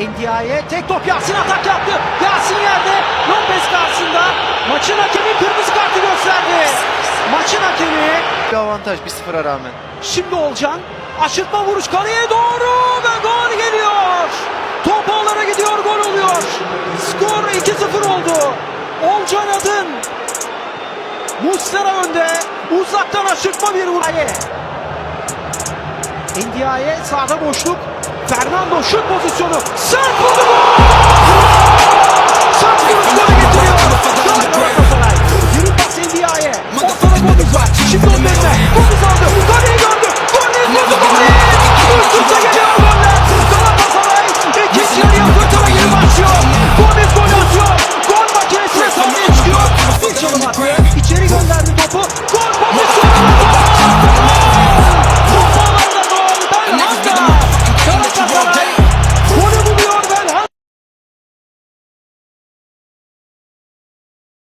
Ndiaye tek top Yasin atak yaptı. Yasin yerde. Lopez karşısında. Maçın hakemi kırmızı kartı gösterdi. Maçın hakemi. Bir avantaj 1-0'a rağmen. Şimdi Olcan. Aşırtma vuruş kaleye doğru ve gol geliyor. Top ağlara gidiyor gol oluyor. Skor 2-0 oldu. Olcan Adın. Muslera önde. Uzaktan aşırtma bir vuruş. Ndiaye sağda boşluk. Fernando şut pozisyonu. Sert vurdu gol! Sert vuruşları getiriyor. Dört Galatasaray. Yürü pas Endia'ya. Ortada Gomis var. Şimdi onun önüne. Gomis aldı. Kaleyi gördü. Gomis vurdu golü. Üst üste geliyor goller. Galatasaray ikinci yarıya fırtına gibi başlıyor. Gomis gol atıyor. Gol makinesine sahne çıkıyor. Bir çalım attı. İçeri gönderdi.